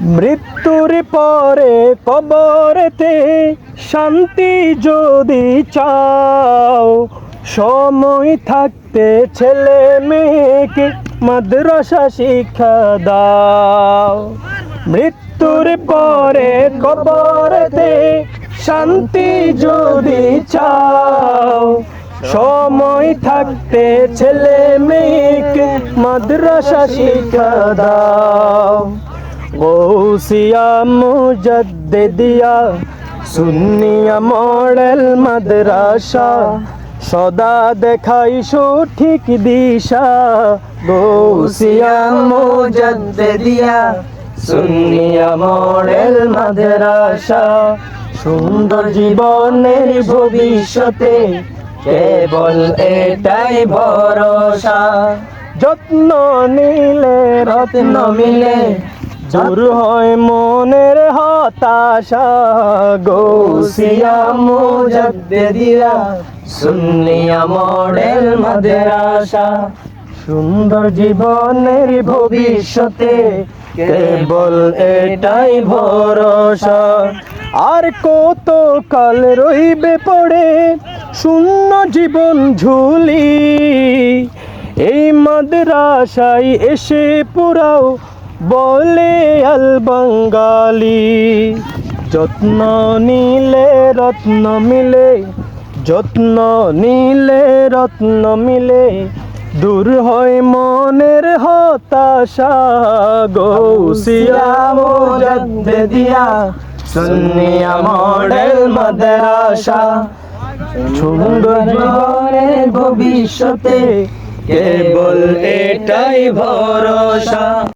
মৃত্যুর পরে কবরেতে শান্তি যদি চাও, সময় থাকতে ছেলে মেয়েকে মাদ্রাসা শিক্ষা দাও। মৃত্যুর পরে কবরেতে শান্তি যদি চাও, সময় থাকতে ছেলে মেয়েকে মাদ্রাসা শিক্ষা দাও। গৌসিয়া মুজদ্দিদিয়া, সুন্নিয়া মডেল মাদ্রাসা, সদা দেখাই সঠিক দিশা। গৌসিয়া মুজদ্দিদিয়া, সুন্নিয়া মডেল মাদ্রাসা, সুন্দর জীবনের ভবিষ্যতে কেবল এটাই ভরসা। যত্ন নিলে, রত্ন মিলে দূর হয় মনের হতাশা, গৌসিয়া মুজদ্দিদিয়া সুন্নিয়া মডেল মাদ্রাসা। সুন্দর জীবনের ভবিষ্যতে কেবল এটাই ভরসা। আর কত কাল রইবে পড়ে শূন্য জীবন ঝুলি। এই মাদ্রাসায় এসে পুরাও বলে আল বাঙ্গালি যত্ন নিলে রত্ন মিলে, যত্ন নিলে রত্ন মিলে, দূর হয় মনের হতাশা গৌসিয়া মুজদ্দিদিয়া, সুন্নিয়া মডেল মাদ্রাসা, সুন্দর জীবনের ভবিষ্যতে কেবল এটাই ভরসা।